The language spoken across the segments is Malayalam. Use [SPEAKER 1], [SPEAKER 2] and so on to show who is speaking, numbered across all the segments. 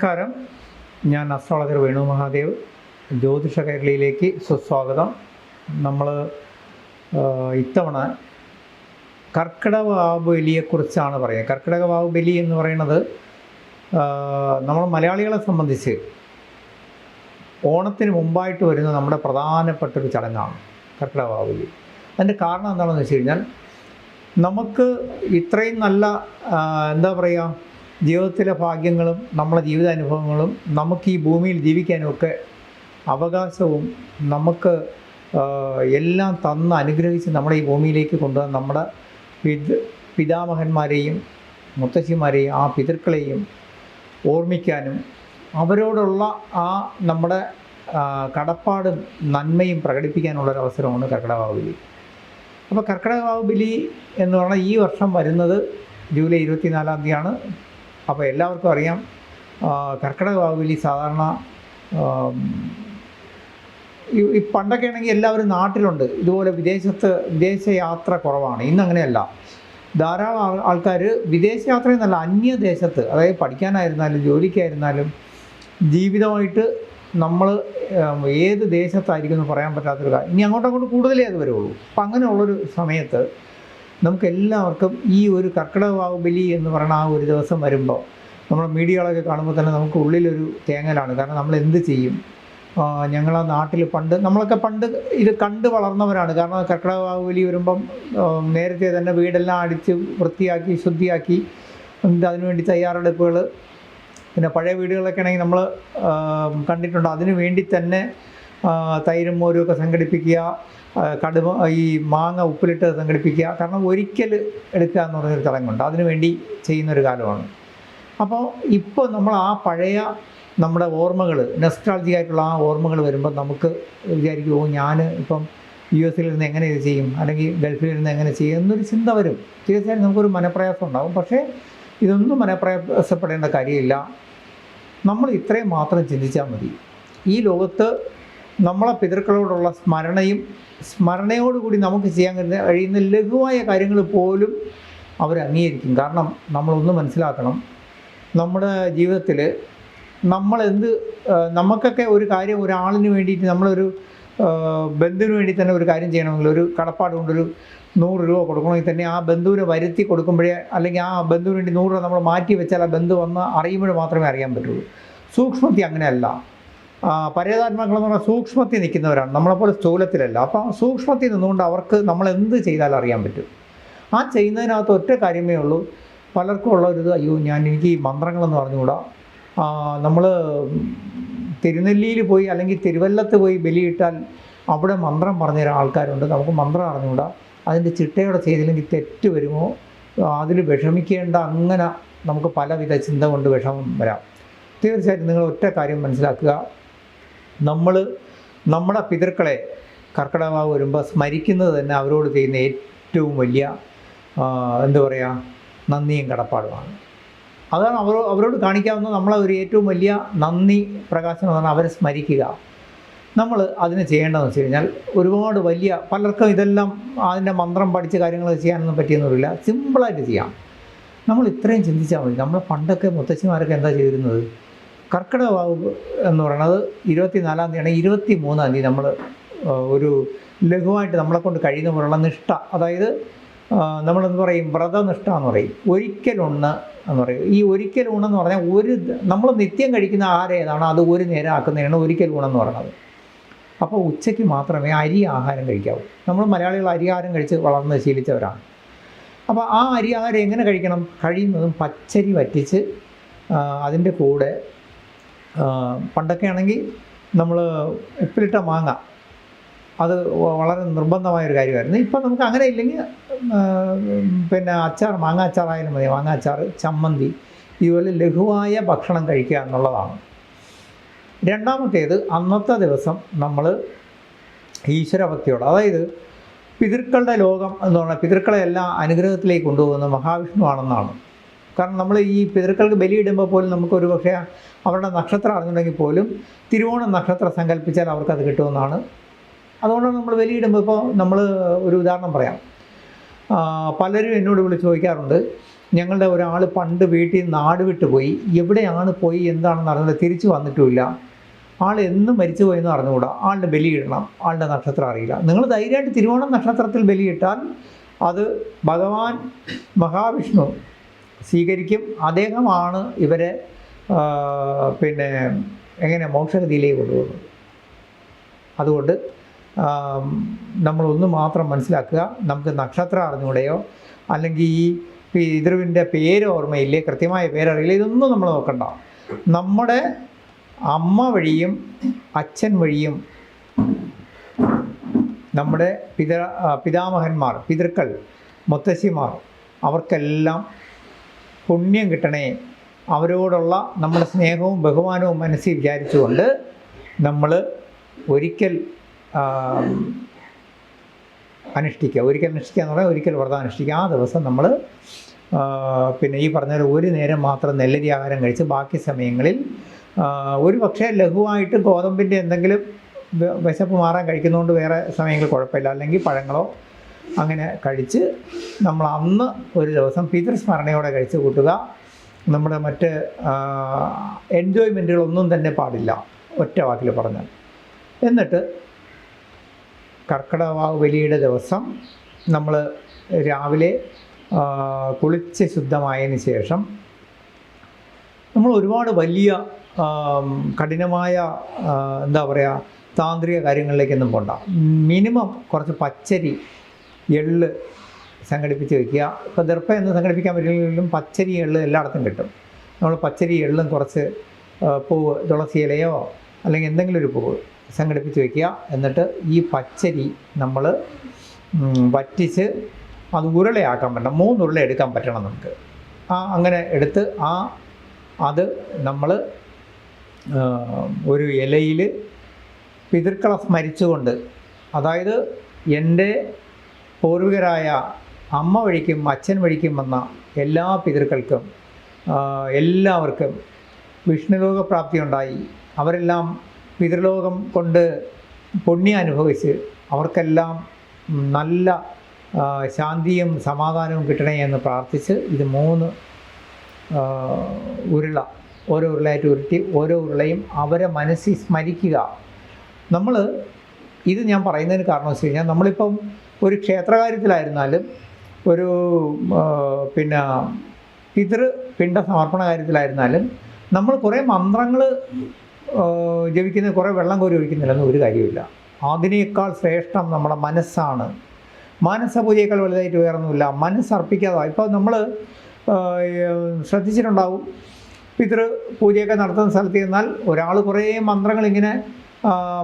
[SPEAKER 1] നമസ്കാരം. ഞാൻ അസ്ട്രോളജർ വേണു മഹാദേവ്. ജ്യോതിഷ കേരളയിലേക്ക് സുസ്വാഗതം. നമ്മൾ ഇത്തവണ കർക്കിടക വാവ് ബലിയെക്കുറിച്ചാണ് പറയുന്നത് കർക്കിടക വാവ് ബലി എന്ന് പറയുന്നത് നമ്മൾ മലയാളികളെ സംബന്ധിച്ച് ഓണത്തിന് മുമ്പായിട്ട് വരുന്ന നമ്മുടെ പ്രധാനപ്പെട്ട ഒരു ചടങ്ങാണ് കർക്കിടക വാവ് ബലി അതിന്റെ കാരണം എന്താണെന്ന് വെച്ച് കഴിഞ്ഞാൽ നമുക്ക് ഇത്രയും നല്ല എന്താ പറയുക ജീവിതത്തിലെ ഭാഗ്യങ്ങളും നമ്മളെ ജീവിതാനുഭവങ്ങളും നമുക്ക് ഈ ഭൂമിയിൽ ജീവിക്കാനുമൊക്കെ അവകാശവും നമുക്ക് എല്ലാം തന്ന് അനുഗ്രഹിച്ച് നമ്മുടെ ഈ ഭൂമിയിലേക്ക് കൊണ്ടുവന്ന നമ്മുടെ പിത പിതാമഹന്മാരെയും മുത്തശ്ശിമാരെയും ആ പിതൃക്കളെയും ഓർമ്മിക്കാനും അവരോടുള്ള ആ നമ്മുടെ കടപ്പാടും നന്മയും പ്രകടിപ്പിക്കാനുള്ള ഒരു അവസരമാണ് കർക്കിടകാവുബലി അപ്പോൾ കർക്കിടകാവുബലി എന്ന് പറഞ്ഞാൽ ഈ വർഷം വരുന്നത് ജൂലൈ ഇരുപത്തിനാലാം തീയതിയാണ്. അപ്പോൾ എല്ലാവർക്കും അറിയാം കർക്കിടക കർക്കിടകാവുബലി സാധാരണ ഈ പണ്ടൊക്കെ ആണെങ്കിൽ എല്ലാവരും നാട്ടിലുണ്ട്. ഇതുപോലെ വിദേശത്ത് വിദേശ യാത്ര കുറവാണ് ഇന്നങ്ങനെയല്ല ധാരാളം ആൾ ആൾക്കാർ വിദേശയാത്ര എന്നല്ല അന്യദേശത്ത് അതായത് പഠിക്കാനായിരുന്നാലും ജോലിക്കായിരുന്നാലും ജീവിതമായിട്ട് നമ്മൾ ഏത് ദേശത്തായിരിക്കും എന്ന് പറയാൻ പറ്റാത്തൊരു കാര്യം ഇനി അങ്ങോട്ടും അങ്ങോട്ട് കൂടുതലേ അത് വരുള്ളൂ. അപ്പം അങ്ങനെയുള്ളൊരു സമയത്ത് നമുക്ക് എല്ലാവർക്കും ഈ ഒരു കർക്കിടക ബലി എന്ന് പറയുന്ന ആ ഒരു ദിവസം വരുമ്പോൾ നമ്മൾ മീഡിയകളൊക്കെ കാണുമ്പോൾ തന്നെ നമുക്ക് ഉള്ളിലൊരു തേങ്ങലാണ്. കാരണം നമ്മൾ എന്ത് ചെയ്യും ഞങ്ങളെ നാട്ടിൽ പണ്ട് നമ്മളൊക്കെ പണ്ട് ഇത് കണ്ട് വളർന്നവരാണ്. കാരണം കർക്കിടക ബാഹുബലി വരുമ്പം നേരത്തെ തന്നെ വീടെല്ലാം അടിച്ച് വൃത്തിയാക്കി ശുദ്ധിയാക്കി അതിനുവേണ്ടി തയ്യാറെടുപ്പുകൾ പിന്നെ പഴയ വീടുകളൊക്കെ ആണെങ്കിൽ നമ്മൾ കണ്ടിട്ടുണ്ട്. അതിനു വേണ്ടി തന്നെ തൈരും മോരും ഒക്കെ സംഘടിപ്പിക്കുക കടുവ ഈ മാങ്ങ ഉപ്പിലിട്ട് സംഘടിപ്പിക്കുക. കാരണം ഒരിക്കൽ എടുക്കുക എന്ന് പറഞ്ഞൊരു ചടങ്ങുണ്ട്. അതിനു വേണ്ടി ചെയ്യുന്നൊരു കാലമാണ്. അപ്പോൾ ഇപ്പോൾ നമ്മൾ ആ പഴയ നമ്മുടെ ഓർമ്മകൾ നെസ്ട്രാൾജി ആയിട്ടുള്ള ആ ഓർമ്മകൾ വരുമ്പോൾ നമുക്ക് വിചാരിക്കും ഓ ഞാൻ ഇപ്പം യു എസിൽ ഇരുന്ന് എങ്ങനെ ഇത് ചെയ്യും? അല്ലെങ്കിൽ ഗൾഫിൽ ഇരുന്ന് എങ്ങനെ ചെയ്യും? എന്നൊരു ചിന്ത വരും. തീർച്ചയായും നമുക്കൊരു മനപ്രയാസം ഉണ്ടാകും പക്ഷേ ഇതൊന്നും മനപ്രയാസപ്പെടേണ്ട കാര്യമില്ല. നമ്മൾ ഇത്രയും മാത്രം ചിന്തിച്ചാൽ മതി. ഈ ലോകത്ത് നമ്മളെ പിതൃക്കളോടുള്ള സ്മരണയും സ്മരണയോടുകൂടി നമുക്ക് ചെയ്യാൻ കഴിയുന്ന ലഘുവായ കാര്യങ്ങൾ പോലും അവർ അംഗീകരിക്കും. കാരണം നമ്മളൊന്ന് മനസ്സിലാക്കണം. നമ്മുടെ ജീവിതത്തിൽ നമ്മളെന്ത് എന്ത് നമുക്കൊക്കെ ഒരു കാര്യം ഒരാളിന് വേണ്ടിയിട്ട് നമ്മളൊരു ബന്ധുവിന് വേണ്ടി തന്നെ ഒരു കാര്യം ചെയ്യണമെങ്കിൽ ഒരു കടപ്പാട് കൊണ്ടൊരു നൂറ് രൂപ കൊടുക്കണമെങ്കിൽ തന്നെ ആ ബന്ധുവിനെ വരുത്തി കൊടുക്കുമ്പോഴേ അല്ലെങ്കിൽ ആ ബന്ധുവിന് വേണ്ടി നൂറ് രൂപ നമ്മൾ മാറ്റി വെച്ചാൽ ആ ബന്ധു വന്ന് അറിയുമ്പോൾ മാത്രമേ അറിയാൻ പറ്റുള്ളൂ. സൂക്ഷ്മത്തി അങ്ങനെയല്ല. പരേതാത്മാക്കളെന്ന് പറഞ്ഞാൽ സൂക്ഷ്മത്തിൽ നിൽക്കുന്നവരാണ്. നമ്മളെപ്പോലെ സ്ഥൂലത്തിലല്ല. അപ്പം സൂക്ഷ്മത്തിൽ നിന്നുകൊണ്ട് അവർക്ക് നമ്മൾ എന്ത് ചെയ്താൽ അറിയാൻ പറ്റും. ആ ചെയ്യുന്നതിനകത്ത് ഒറ്റ കാര്യമേ ഉള്ളൂ. പലർക്കും ഉള്ളൊരിത് അയ്യോ ഞാൻ എനിക്ക് ഈ മന്ത്രങ്ങളെന്ന് പറഞ്ഞുകൂടാ. നമ്മൾ തിരുനെല്ലിയിൽ പോയി അല്ലെങ്കിൽ തിരുവല്ലത്ത് പോയി ബലിയിട്ടാൽ അവിടെ മന്ത്രം പറഞ്ഞു ആൾക്കാരുണ്ട്. നമുക്ക് മന്ത്രം അറിഞ്ഞുകൂടാ. അതിന്റെ ചിട്ടയോടെ ചെയ്തില്ലെങ്കിൽ തെറ്റ് വരുമോ? അതിൽ വിഷമിക്കേണ്ട അങ്ങനെ നമുക്ക് പലവിധ ചിന്ത കൊണ്ട് വിഷമം വരാം. തീർച്ചയായിട്ടും നിങ്ങൾ ഒറ്റ കാര്യം മനസ്സിലാക്കുക. നമ്മൾ നമ്മുടെ പിതൃക്കളെ കർക്കിടകമാവ് വരുമ്പോൾ സ്മരിക്കുന്നത് തന്നെ അവരോട് ചെയ്യുന്ന ഏറ്റവും വലിയ എന്താ പറയുക നന്ദിയും കടപ്പാടുമാണ്. അതാണ് അവർ അവരോട് കാണിക്കാവുന്ന നമ്മളെ ഒരു ഏറ്റവും വലിയ നന്ദി പ്രകാശനം എന്ന് പറഞ്ഞാൽ അവരെ സ്മരിക്കുക. നമ്മൾ അതിന് ചെയ്യേണ്ടതെന്ന് വെച്ച് കഴിഞ്ഞാൽ ഒരുപാട് വലിയ പലർക്കും ഇതെല്ലാം അതിന്റെ മന്ത്രം പഠിച്ച കാര്യങ്ങൾ ചെയ്യാനൊന്നും പറ്റിയെന്നൊന്നുമില്ല സിമ്പിളായിട്ട് ചെയ്യാം. നമ്മൾ ഇത്രയും ചിന്തിച്ചാൽ മതി. നമ്മൾ പണ്ടൊക്കെ മുത്തശ്ശിമാരൊക്കെ എന്താ ചെയ്തിരുന്നത്? കർക്കിടക വാവ് എന്ന് പറയുന്നത് ഇരുപത്തിനാലാം ആണെങ്കിൽ ഇരുപത്തി മൂന്നാം തീയതി നമ്മൾ ഒരു ലഘുവായിട്ട് നമ്മളെ കൊണ്ട് കഴിയുന്ന പോലുള്ള നിഷ്ഠ. അതായത് നമ്മളെന്ന് പറയും? വ്രതനിഷ്ഠ എന്ന് പറയും. ഒരിക്കലുണ്ണ് എന്ന് പറയും. ഈ ഒരിക്കൽ ഊണെന്ന് പറഞ്ഞാൽ ഒരു നമ്മൾ നിത്യം കഴിക്കുന്ന ആരേതാണോ അത് ഒരു നേരം ആക്കുന്നതിനാണ് ഒരിക്കൽ ഊണെന്ന് പറയുന്നത്. അപ്പോൾ ഉച്ചയ്ക്ക് മാത്രമേ അരി ആഹാരം കഴിക്കാവൂ. നമ്മൾ മലയാളികൾ അരി ആഹാരം കഴിച്ച് വളർന്ന് ശീലിച്ചവരാണ്. അപ്പോൾ ആ അരി ആഹാരം എങ്ങനെ കഴിക്കണം? കഴിയുന്നതും പച്ചരി വറ്റിച്ച് അതിന്റെ കൂടെ പണ്ടൊക്കെ ആണെങ്കിൽ നമ്മൾ ഉപ്പിലിട്ട മാങ്ങ. അത് വളരെ നിർബന്ധമായൊരു കാര്യമായിരുന്നു. ഇപ്പം നമുക്ക് അങ്ങനെ ഇല്ലെങ്കിൽ പിന്നെ അച്ചാർ മാങ്ങ അച്ചാറായാലും മതി. മാങ്ങ അച്ചാർ ചമ്മന്തി ഇതുപോലെ ലഘുവായ ഭക്ഷണം കഴിക്കുക എന്നുള്ളതാണ്. രണ്ടാമത്തേത് അന്നത്തെ ദിവസം നമ്മൾ ഈശ്വരഭക്തിയോട് അതായത് പിതൃക്കളുടെ ലോകം എന്ന് പറഞ്ഞാൽ പിതൃക്കളെ എല്ലാം അനുഗ്രഹത്തിലേക്ക് കൊണ്ടുപോകുന്ന മഹാവിഷ്ണു ആണെന്നാണ്. കാരണം നമ്മൾ ഈ പിതൃക്കൾക്ക് ബലിയിടുമ്പോൾ പോലും നമുക്ക് ഒരു പക്ഷേ അവരുടെ നക്ഷത്രം അറിഞ്ഞിട്ടുണ്ടെങ്കിൽ പോലും തിരുവോണം നക്ഷത്രം സങ്കല്പിച്ചാൽ അവർക്കത് കിട്ടുമെന്നാണ്. അതുകൊണ്ടാണ് നമ്മൾ ബലിയിടുമ്പോൾ ഇപ്പോൾ നമ്മൾ ഒരു ഉദാഹരണം പറയാം. പലരും എന്നോട് വിളിച്ച് ചോദിക്കാറുണ്ട് ഞങ്ങളുടെ ഒരാൾ പണ്ട് വീട്ടിൽ നാട് വിട്ടു പോയി എവിടെയാണ് പോയി എന്താണെന്ന് അറിഞ്ഞത് തിരിച്ചു വന്നിട്ടുമില്ല. ആൾ എന്ന് മരിച്ചു പോയെന്ന് അറിഞ്ഞുകൂടാ? ആളുടെ ബലിയിടണം ആളുടെ നക്ഷത്രം അറിയില്ല. നിങ്ങൾ ധൈര്യമായിട്ട് തിരുവോണം നക്ഷത്രത്തിൽ ബലിയിട്ടാൽ അത് ഭഗവാൻ മഹാവിഷ്ണു സ്വീകരിക്കും. അദ്ദേഹമാണ് ഇവരെ പിന്നെ എങ്ങനെ മോക്ഷഗതിയിലേക്ക് കൊണ്ടുപോകുന്നത്. അതുകൊണ്ട് നമ്മളൊന്ന് മാത്രം മനസ്സിലാക്കുക. നമുക്ക് നക്ഷത്രം അറിഞ്ഞൂടെയോ അല്ലെങ്കിൽ ഈ പിതൃവിന്റെ പേര് ഓർമ്മയില്ലേ കൃത്യമായ പേരറിയില്ല. ഇതൊന്നും നമ്മൾ നോക്കണ്ട. നമ്മുടെ അമ്മ വഴിയും അച്ഛൻ വഴിയും നമ്മുടെ പിത പിതാമഹന്മാർ പിതൃക്കൾ മുത്തശ്ശിമാർ അവർക്കെല്ലാം പുണ്യം കിട്ടണേ. അവരോടുള്ള നമ്മുടെ സ്നേഹവും ബഹുമാനവും മനസ്സിൽ വിചാരിച്ചുകൊണ്ട് നമ്മൾ ഒരിക്കൽ അനുഷ്ഠിക്കുക. ഒരിക്കൽ അനുഷ്ഠിക്കുക എന്ന് പറഞ്ഞാൽ ഒരിക്കൽ വ്രതം അനുഷ്ഠിക്കുക. ആ ദിവസം നമ്മൾ പിന്നെ ഈ പറഞ്ഞ ഒരു നേരം മാത്രം നെല്ലരി ആഹാരം കഴിച്ച് ബാക്കി സമയങ്ങളിൽ ഒരു പക്ഷേ ലഘുവായിട്ട് ഗോതമ്പിന്റെ എന്തെങ്കിലും വിശപ്പ് മാറാൻ കഴിക്കുന്നതുകൊണ്ട് വേറെ സമയങ്ങളിൽ കുഴപ്പമില്ല. അല്ലെങ്കിൽ പഴങ്ങളോ അങ്ങനെ കഴിച്ച് നമ്മൾ അന്ന് ഒരു ദിവസം പിതൃസ്മരണയോടെ കഴിച്ച് കൂട്ടുക. നമ്മുടെ മറ്റ് എൻജോയ്മെന്റുകളൊന്നും തന്നെ പാടില്ല. ഒറ്റ വാക്കിൽ പറഞ്ഞാൽ. എന്നിട്ട് കർക്കിടവാവ് വലിയുടെ ദിവസം നമ്മൾ രാവിലെ കുളിച്ച് ശുദ്ധമായതിന് ശേഷം നമ്മൾ ഒരുപാട് വലിയ കഠിനമായ എന്താ പറയുക താന്ത്രിക കാര്യങ്ങളിലേക്കൊന്നും പോണ്ട. മിനിമം കുറച്ച് പച്ചരി എള്ള് സംഘടിപ്പിച്ച് വെക്കുക. ഇപ്പോൾ ദർഭ എന്ന് സംഘടിപ്പിക്കാൻ പറ്റില്ലെങ്കിലും പച്ചരി എള്ള് എല്ലായിടത്തും കിട്ടും. നമ്മൾ പച്ചരി എള്ളും കുറച്ച് പൂവ് തുളസി ഇലയോ അല്ലെങ്കിൽ എന്തെങ്കിലും ഒരു പൂവ് സംഘടിപ്പിച്ച് വെക്കുക. എന്നിട്ട് ഈ പച്ചരി നമ്മൾ വറ്റിച്ച് അത് ഉരുളയാക്കാൻ പറ്റണം. മൂന്ന് ഉരുള എടുക്കാൻ പറ്റണം നമുക്ക്. ആ അങ്ങനെ എടുത്ത് ആ അത് നമ്മൾ ഒരു ഇലയിൽ പിതൃക്കളെ സ്മരിച്ചുകൊണ്ട് അതായത് എന്റെ പൂർവികരായ അമ്മ വഴിക്കും അച്ഛൻ വഴിക്കും വന്ന എല്ലാ പിതൃക്കൾക്കും എല്ലാവർക്കും വിഷ്ണുലോക പ്രാപ്തി ഉണ്ടായി അവരെല്ലാം പിതൃലോകം കൊണ്ട് പുണ്യം അനുഭവിച്ച് അവർക്കെല്ലാം നല്ല ശാന്തിയും സമാധാനവും കിട്ടണേ എന്ന് പ്രാർത്ഥിച്ച് ഇത് മൂന്ന് ഉരുള ഓരോ ഉരുളയായിട്ട് ഉരുട്ടി ഓരോ ഉരുളയും അവരെ മനസ്സിൽ സ്മരിക്കുക. നമ്മൾ ഇത് ഞാൻ പറയുന്നതിന് കാരണം വെച്ച് കഴിഞ്ഞാൽ നമ്മളിപ്പം ഒരു ക്ഷേത്രകാര്യത്തിലായിരുന്നാലും ഒരു പിന്നെ പിതൃ പിണ്ട സമർപ്പണ കാര്യത്തിലായിരുന്നാലും നമ്മൾ കുറേ മന്ത്രങ്ങൾ ജപിക്കുന്ന കുറേ വെള്ളം കോരി ഒഴിക്കുന്നില്ലെന്ന് ഒരു കാര്യമില്ല അതിനേക്കാൾ ശ്രേഷ്ഠം നമ്മുടെ മനസ്സാണ്. മാനസപൂജയേക്കാൾ വലുതായിട്ട് വേറൊന്നുമില്ല. മനസ്സർപ്പിക്കാതെ ഇപ്പോൾ നമ്മൾ ശ്രദ്ധിച്ചിട്ടുണ്ടാവും. പിതൃ പൂജയൊക്കെ നടത്തുന്ന സ്ഥലത്ത് ചെന്നാൽ ഒരാൾ കുറേ മന്ത്രങ്ങൾ ഇങ്ങനെ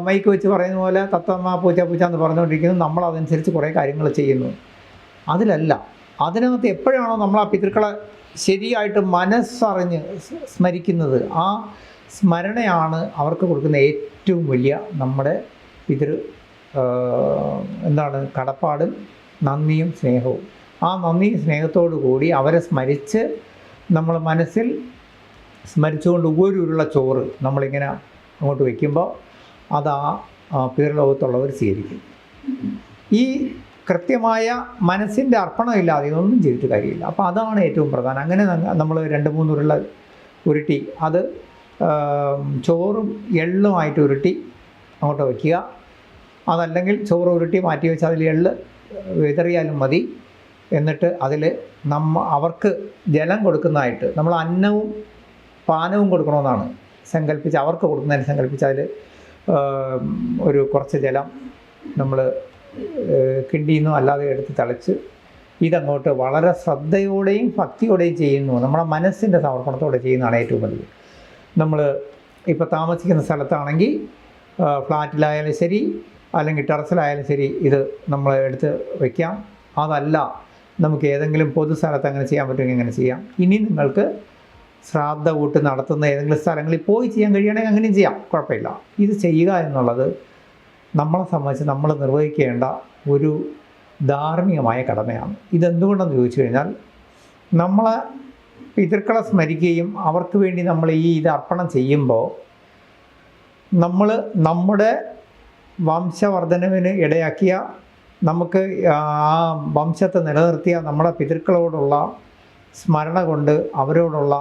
[SPEAKER 1] മൈക്ക് വെച്ച് പറയുന്ന പോലെ തത്തമ്മ പൂച്ച പൂച്ച എന്ന് പറഞ്ഞുകൊണ്ടിരിക്കുന്നു. നമ്മൾ അതനുസരിച്ച് കുറേ കാര്യങ്ങൾ ചെയ്യുന്നു. അതിലല്ല അതിനകത്ത് എപ്പോഴാണോ നമ്മൾ ആ പിതൃക്കളെ ശരിയായിട്ട് മനസ്സറിഞ്ഞ് സ്മരിക്കുന്നത് ആ സ്മരണയാണ് അവർക്ക് കൊടുക്കുന്ന ഏറ്റവും വലിയ നമ്മുടെ പിതൃ എന്താണ് കടപ്പാടും നന്ദിയും സ്നേഹവും. ആ നന്ദിയും സ്നേഹത്തോടു കൂടി അവരെ സ്മരിച്ച് നമ്മൾ മനസ്സിൽ സ്മരിച്ചുകൊണ്ട് ഒരു ഉരുള ചോറ് നമ്മളിങ്ങനെ അങ്ങോട്ട് വയ്ക്കുമ്പോൾ അത് ആ പീർലോകത്തുള്ളവർ സ്വീകരിക്കും. ഈ കൃത്യമായ മനസ്സിന്റെ അർപ്പണമില്ലാതെ ഇതൊന്നും ചെയ്തിട്ട് കാര്യമില്ല. അപ്പോൾ അതാണ് ഏറ്റവും പ്രധാനം. അങ്ങനെ നമ്മൾ രണ്ട് മൂന്ന് ഉരുള ഉരുട്ടി അത് ചോറും എള്ളുമായിട്ട് ഉരുട്ടി അങ്ങോട്ട് വയ്ക്കുക. അതല്ലെങ്കിൽ ചോറ് ഉരുട്ടി മാറ്റി വെച്ച് അതിൽ എള്ള് വിതറിയാലും മതി. എന്നിട്ട് അതിൽ നമ്മ അവർക്ക് ജലം കൊടുക്കുന്നതായിട്ട് നമ്മൾ അന്നവും പാനവും കൊടുക്കണമെന്നാണ് സങ്കല്പിച്ച് അവർക്ക് കൊടുക്കുന്നതിന് സങ്കല്പിച്ച് അതിൽ ഒരു കുറച്ച് ജലം നമ്മൾ കിണ്ടിയിൽ അല്ലാതെ എടുത്ത് തളിച്ച് ഇതങ്ങോട്ട് വളരെ ശ്രദ്ധയോടെയും ഭക്തിയോടെയും ചെയ്യുന്നു. നമ്മുടെ മനസ്സിന്റെ സമർപ്പണത്തോടെ ചെയ്യുന്നതാണ് ഏറ്റവും വലുത് നമ്മൾ ഇപ്പോൾ താമസിക്കുന്ന സ്ഥലത്താണെങ്കിൽ ഫ്ലാറ്റിലായാലും ശരി അല്ലെങ്കിൽ ടെറസിലായാലും ശരി ഇത് നമ്മൾ എടുത്ത് വയ്ക്കാം അതല്ല നമുക്ക് ഏതെങ്കിലും പൊതു സ്ഥലത്ത് അങ്ങനെ ചെയ്യാൻ പറ്റുമെങ്കിൽ അങ്ങനെ ചെയ്യാം. ഇനി നിങ്ങൾക്ക് ശ്രാദ്ധ കൂട്ട് നടത്തുന്ന ഏതെങ്കിലും സ്ഥലങ്ങളിൽ പോയി ചെയ്യാൻ കഴിയുകയാണെങ്കിൽ അങ്ങനെയും ചെയ്യാം. കുഴപ്പമില്ല. ഇത് ചെയ്യുക എന്നുള്ളത് നമ്മളെ സംബന്ധിച്ച് നമ്മൾ നിർവഹിക്കേണ്ട ഒരു ധാർമ്മികമായ കടമയാണ്. ഇതെന്തുകൊണ്ടെന്ന് ചോദിച്ചു കഴിഞ്ഞാൽ നമ്മളെ പിതൃക്കളെ സ്മരിക്കുകയും അവർക്ക് വേണ്ടി നമ്മൾ ഈ ഇത് അർപ്പണം ചെയ്യുമ്പോൾ നമ്മൾ നമ്മുടെ വംശവർദ്ധനവിന് ഇടയാക്കിയ നമുക്ക് ആ വംശത്തെ നിലനിർത്തിയ നമ്മുടെ പിതൃക്കളോടുള്ള സ്മരണ കൊണ്ട് അവരോടുള്ള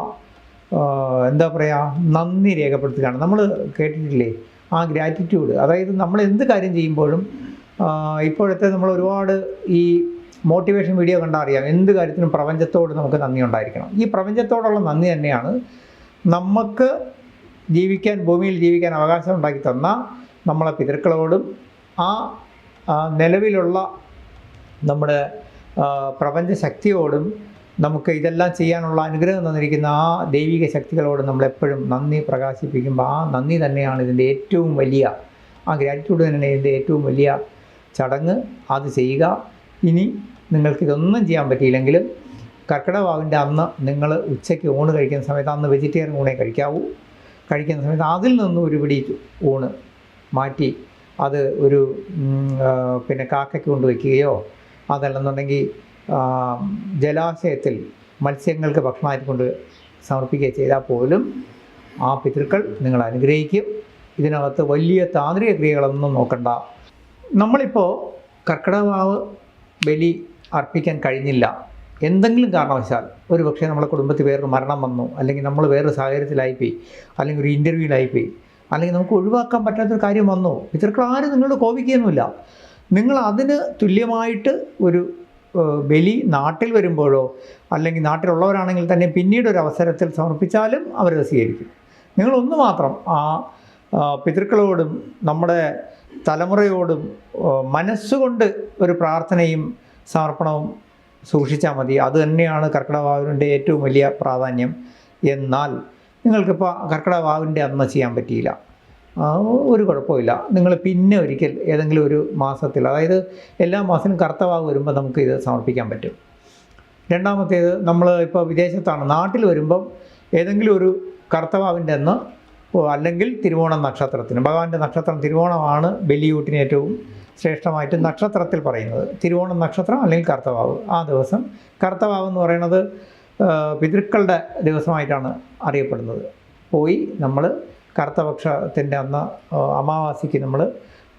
[SPEAKER 1] എന്താ പറയുക നന്ദി രേഖപ്പെടുത്തുകയാണ്. നമ്മൾ കേട്ടിട്ടില്ലേ? ആ ഗ്രാറ്റിറ്റ്യൂഡ് അതായത് നമ്മൾ എന്ത് കാര്യം ചെയ്യുമ്പോഴും ഇപ്പോഴത്തെ നമ്മൾ ഒരുപാട് ഈ മോട്ടിവേഷൻ വീഡിയോ കണ്ടാൽ അറിയാം. എന്ത് കാര്യത്തിനും പ്രപഞ്ചത്തോട് നമുക്ക് നന്ദി ഉണ്ടായിരിക്കണം. ഈ പ്രപഞ്ചത്തോടുള്ള നന്ദി തന്നെയാണ് നമുക്ക് ജീവിക്കാൻ ഭൂമിയിൽ ജീവിക്കാൻ അവകാശം ഉണ്ടാക്കി തന്ന നമ്മളെ പിതൃക്കളോടും ആ നിലവിലുള്ള നമ്മുടെ പ്രപഞ്ച ശക്തിയോടും നമുക്ക് ഇതെല്ലാം ചെയ്യാനുള്ള അനുഗ്രഹം തന്നിരിക്കുന്ന ആ ദൈവിക ശക്തികളോട് നമ്മൾ എപ്പോഴും നന്ദി പ്രകാശിപ്പിക്കുമ്പോൾ ആ നന്ദി തന്നെയാണ് ഇതിന്റെ ഏറ്റവും വലിയ ആ ഗ്രാറ്റിറ്റ്യൂഡ് തന്നെ ഇതിന്റെ ഏറ്റവും വലിയ ചടങ്ങ്. അത് ചെയ്യുക. ഇനി നിങ്ങൾക്കിതൊന്നും ചെയ്യാൻ പറ്റിയില്ലെങ്കിലും കർക്കിടവാവിന്റെ അന്ന് നിങ്ങൾ ഉച്ചയ്ക്ക് ഊണ് കഴിക്കുന്ന സമയത്ത് അന്ന് വെജിറ്റേറിയൻ ഊണേ കഴിക്കാവൂ. കഴിക്കുന്ന സമയത്ത് അതിൽ നിന്നും ഒരു പിടി ഊണ് മാറ്റി അത് ഒരു പിന്നെ കാക്കയ്ക്ക് കൊണ്ട് വയ്ക്കുകയോ അതല്ലെന്നുണ്ടെങ്കിൽ ജലാശയത്തിൽ മത്സ്യങ്ങൾക്ക് ഭക്ഷണമായിട്ട് കൊണ്ട് സമർപ്പിക്കുക ചെയ്താൽ പോലും ആ പിതൃക്കൾ നിങ്ങൾ അനുഗ്രഹിക്കും. ഇതിനകത്ത് വലിയ താന്ത്രിക ക്രിയകളൊന്നും നോക്കണ്ട. നമ്മളിപ്പോൾ കർക്കിടകവാവ് ബലി അർപ്പിക്കാൻ കഴിഞ്ഞില്ല. എന്തെങ്കിലും കാരണവശാൽ ഒരു പക്ഷേ നമ്മളെ കുടുംബത്തിൽ വേറൊരു മരണം വന്നു അല്ലെങ്കിൽ നമ്മൾ വേറൊരു സാഹചര്യത്തിലായിപ്പോയി അല്ലെങ്കിൽ ഒരു ഇന്റർവ്യൂവിലായിപ്പോയി അല്ലെങ്കിൽ നമുക്ക് ഒഴിവാക്കാൻ പറ്റാത്തൊരു കാര്യം വന്നു. പിതൃക്കൾ ആരും നിങ്ങളോട് കോപിക്കുകയൊന്നുമില്ല. നിങ്ങൾ അതിന് തുല്യമായിട്ട് ഒരു ബലി നാട്ടിൽ വരുമ്പോഴോ അല്ലെങ്കിൽ നാട്ടിലുള്ളവരാണെങ്കിൽ തന്നെ പിന്നീട് ഒരു അവസരത്തിൽ സമർപ്പിച്ചാലും അവരത് സ്വീകരിക്കും. നിങ്ങളൊന്ന് മാത്രം ആ പിതൃക്കളോടും നമ്മുടെ തലമുറയോടും മനസ്സുകൊണ്ട് ഒരു പ്രാർത്ഥനയും സമർപ്പണവും സൂക്ഷിച്ചാൽ മതി. തന്നെയാണ് കർക്കിടകവാവിന്റെ ഏറ്റവും വലിയ പ്രാധാന്യം. എന്നാൽ നിങ്ങൾക്കിപ്പോൾ കർക്കിടവാവിന്റെ അന്ന് ചെയ്യാൻ പറ്റിയില്ല. ഒരു കുഴപ്പമില്ല. നിങ്ങൾ പിന്നെ ഒരിക്കൽ ഏതെങ്കിലും ഒരു മാസത്തിൽ അതായത് എല്ലാ മാസത്തിലും കറുത്തവാവ് വരുമ്പോൾ നമുക്ക് ഇത് സമർപ്പിക്കാൻ പറ്റും. രണ്ടാമത്തേത് നമ്മൾ ഇപ്പോൾ വിദേശത്താണ്. നാട്ടിൽ വരുമ്പം ഏതെങ്കിലും ഒരു കർത്തവാവിന്റെ അന്ന് അല്ലെങ്കിൽ തിരുവോണം നക്ഷത്രത്തിന്. ഭഗവാന്റെ നക്ഷത്രം തിരുവോണമാണ് ബലിയൂട്ടിന് ഏറ്റവും ശ്രേഷ്ഠമായിട്ട് നക്ഷത്രത്തിൽ പറയുന്നത്. തിരുവോണം നക്ഷത്രം അല്ലെങ്കിൽ കർത്തവാവ് ആ ദിവസം കർത്തവാവ് എന്ന് പറയുന്നത് പിതൃക്കളുടെ ദിവസമായിട്ടാണ് അറിയപ്പെടുന്നത്. പോയി നമ്മൾ കറുത്തപക്ഷത്തിന്റെ അന്ന് അമാവാസിക്ക് നമ്മൾ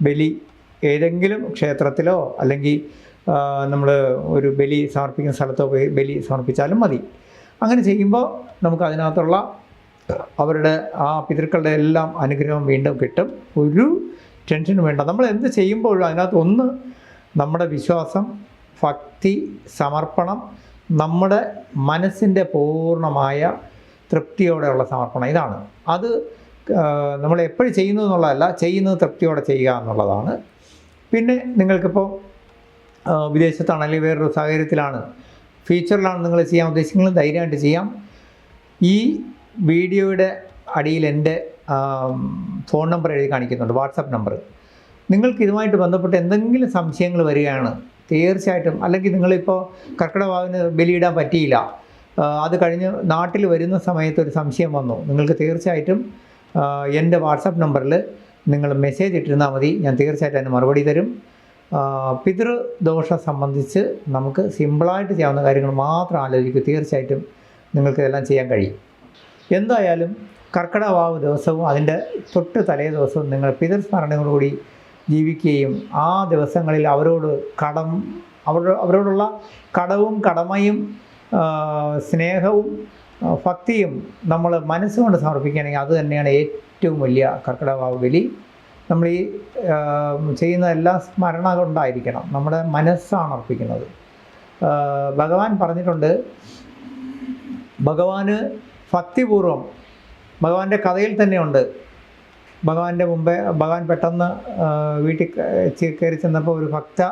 [SPEAKER 1] ബലി ഏതെങ്കിലും ക്ഷേത്രത്തിലോ അല്ലെങ്കിൽ നമ്മൾ ഒരു ബലി സമർപ്പിക്കുന്ന സ്ഥലത്തോ പോയി ബലി സമർപ്പിച്ചാലും മതി. അങ്ങനെ ചെയ്യുമ്പോൾ നമുക്ക് അതിനകത്തുള്ള അവരുടെ ആ പിതൃക്കളുടെ എല്ലാം അനുഗ്രഹം വീണ്ടും കിട്ടും. ഒരു ടെൻഷനും വേണ്ട. നമ്മൾ എന്ത് ചെയ്യുമ്പോഴും അതിനകത്ത് ഒന്ന് നമ്മുടെ വിശ്വാസം ഭക്തി സമർപ്പണം നമ്മുടെ മനസ്സിന്റെ പൂർണമായ തൃപ്തിയോടെയുള്ള സമർപ്പണം ഇതാണ്. അത് നമ്മൾ എപ്പോഴും ചെയ്യുന്നു എന്നുള്ളതല്ല ചെയ്യുന്നത് തൃപ്തിയോടെ ചെയ്യുക എന്നുള്ളതാണ്. പിന്നെ നിങ്ങൾക്കിപ്പോൾ വിദേശത്താണ് അല്ലെങ്കിൽ വേറൊരു സാഹചര്യത്തിലാണ് ഫ്യൂച്ചറിലാണ് നിങ്ങൾ ചെയ്യാൻ ഉദ്ദേശിക്കുന്നത് ധൈര്യമായിട്ട് ചെയ്യാം. ഈ വീഡിയോയുടെ അടിയിൽ എന്റെ ഫോൺ നമ്പർ എഴുതി കാണിക്കുന്നുണ്ട് വാട്സപ്പ് നമ്പർ. നിങ്ങൾക്ക് ഇതുമായിട്ട് ബന്ധപ്പെട്ട് എന്തെങ്കിലും സംശയങ്ങൾ വരികയാണ് തീർച്ചയായിട്ടും അല്ലെങ്കിൽ നിങ്ങളിപ്പോൾ കർക്കിടവാവിന് ബലിയിടാൻ പറ്റിയില്ല അത് കഴിഞ്ഞ് നാട്ടിൽ വരുന്ന സമയത്ത് ഒരു സംശയം വന്നു നിങ്ങൾക്ക് തീർച്ചയായിട്ടും എന്റെ വാട്സപ്പ് നമ്പറിൽ നിങ്ങൾ മെസ്സേജ് ഇട്ടിരുന്നാൽ മതി. ഞാൻ തീർച്ചയായിട്ടും അതിന് മറുപടി തരും. പിതൃദോഷം സംബന്ധിച്ച് നമുക്ക് സിമ്പിളായിട്ട് ചെയ്യാവുന്ന കാര്യങ്ങൾ മാത്രം ആലോചിക്കുക തീർച്ചയായിട്ടും നിങ്ങൾക്ക് ഇതെല്ലാം ചെയ്യാൻ കഴിയും. എന്തായാലും കർക്കിടവാവ് ദിവസവും അതിന്റെ തൊട്ട് തലേ ദിവസവും നിങ്ങൾ പിതൃസ്മരണയോടുകൂടി ജീവിക്കുകയും ആ ദിവസങ്ങളിൽ അവരോട് കടം അവരോട് അവരോടുള്ള കടവും കടമയും സ്നേഹവും ഭക്തിയും നമ്മൾ മനസ്സുകൊണ്ട് സമർപ്പിക്കുകയാണെങ്കിൽ അത് തന്നെയാണ് ഏറ്റവും വലിയ കർക്കിടവാവ് ബലി. നമ്മൾ ഈ ചെയ്യുന്നതെല്ലാം സ്മരണ കൊണ്ടായിരിക്കണം നമ്മുടെ മനസ്സാണ് അർപ്പിക്കുന്നത്. ഭഗവാൻ പറഞ്ഞിട്ടുണ്ട് ഭഗവാന് ഭക്തിപൂർവം ഭഗവാന്റെ കഥയിൽ തന്നെയുണ്ട്. ഭഗവാന്റെ മുമ്പേ ഭഗവാൻ പെട്ടെന്ന് വീട്ടിൽ കയറി ചെന്നപ്പോൾ ഒരു ഭക്ത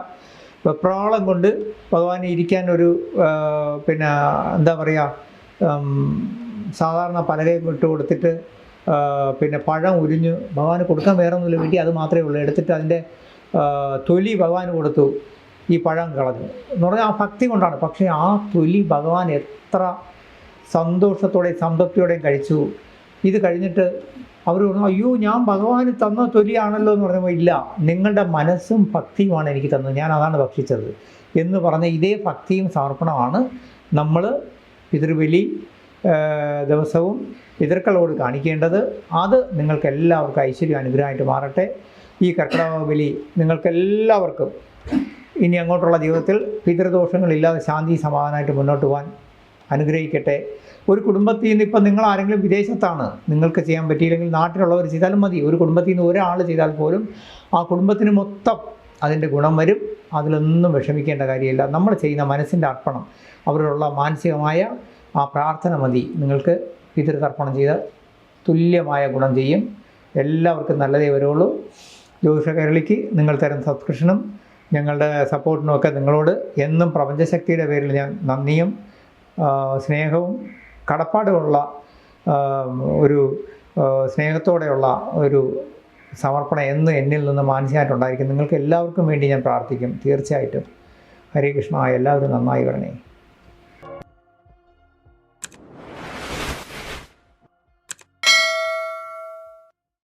[SPEAKER 1] വെപ്രാളം കൊണ്ട് ഭഗവാൻ ഇരിക്കാൻ ഒരു പിന്നെ എന്താ പറയുക സാധാരണ പലകയും ഇട്ട് കൊടുത്തിട്ട് പിന്നെ പഴം ഉരിഞ്ഞു ഭഗവാന് കൊടുക്കാൻ വേറെ ഒന്നുമില്ല വീട്ടിൽ അത് മാത്രമേ ഉള്ളൂ. എടുത്തിട്ട് അതിന്റെ തൊലി ഭഗവാന് കൊടുത്തു ഈ പഴം കളഞ്ഞു. എന്ന് പറഞ്ഞാൽ ആ ഭക്തി കൊണ്ടാണ്. പക്ഷേ ആ തൊലി ഭഗവാൻ എത്ര സന്തോഷത്തോടെയും സംതൃപ്തിയോടെയും കഴിച്ചു. ഇത് കഴിഞ്ഞിട്ട് അവർ പറഞ്ഞു അയ്യോ ഞാൻ ഭഗവാന് തന്ന തൊലിയാണല്ലോ എന്ന് പറഞ്ഞപ്പോൾ ഇല്ല നിങ്ങളുടെ മനസ്സും ഭക്തിയുമാണ് എനിക്ക് തന്നത്. ഞാൻ അതാണ് ഭക്ഷിച്ചത്. എന്ന് പറഞ്ഞ ഇതേ ഭക്തിയും സമർപ്പണമാണ് നമ്മൾ പിതൃബലി ദിവസവും പിതൃക്കളോട് കാണിക്കേണ്ടത് അത് നിങ്ങൾക്ക് എല്ലാവർക്കും ഐശ്വര്യം അനുഗ്രഹമായിട്ട് മാറട്ടെ. ഈ കർക്കിടക ബലി നിങ്ങൾക്കെല്ലാവർക്കും ഇനി അങ്ങോട്ടുള്ള ജീവിതത്തിൽ പിതൃദോഷങ്ങളില്ലാതെ ശാന്തി സമാധാനമായിട്ട് മുന്നോട്ട് പോകാൻ അനുഗ്രഹിക്കട്ടെ. ഒരു കുടുംബത്തിൽ നിന്ന് ഇപ്പം നിങ്ങൾ ആരെങ്കിലും വിദേശത്താണ് നിങ്ങൾക്ക് ചെയ്യാൻ പറ്റിയില്ലെങ്കിൽ നാട്ടിലുള്ളവർ ചെയ്താലും മതി. ഒരു കുടുംബത്തിൽ നിന്ന് ഒരാൾ ചെയ്താൽ പോലും ആ കുടുംബത്തിന് മൊത്തം അതിന്റെ ഗുണം വരും. അതിലൊന്നും വിഷമിക്കേണ്ട കാര്യമില്ല. നമ്മൾ ചെയ്യുന്ന മനസ്സിന്റെ അർപ്പണം അവരോടുള്ള മാനസികമായ ആ പ്രാർത്ഥന മതി. നിങ്ങൾക്ക് പിതൃതർപ്പണം ചെയ്ത് തുല്യമായ ഗുണം ചെയ്യും. എല്ലാവർക്കും നല്ലതേ വരുള്ളൂ. ജ്യോതിഷ കേരളിക്ക് നിങ്ങൾ തരുന്ന സബ്സ്ക്രിപ്ഷനും ഞങ്ങളുടെ സപ്പോർട്ടിനും ഒക്കെ നിങ്ങളോട് എന്നും പ്രപഞ്ചശക്തിയുടെ പേരിൽ ഞാൻ നന്ദിയും സ്നേഹവും കടപ്പാടുമുള്ള ഒരു സ്നേഹത്തോടെയുള്ള ഒരു സമർപ്പണം എന്ന് എന്നിൽ നിന്ന് മാനസികമായിട്ടുണ്ടായിരിക്കും. നിങ്ങൾക്ക് എല്ലാവർക്കും വേണ്ടി ഞാൻ പ്രാർത്ഥിക്കും. തീർച്ചയായിട്ടും. ഹരേ കൃഷ്ണ. എല്ലാവരും നന്നായി വരണേ.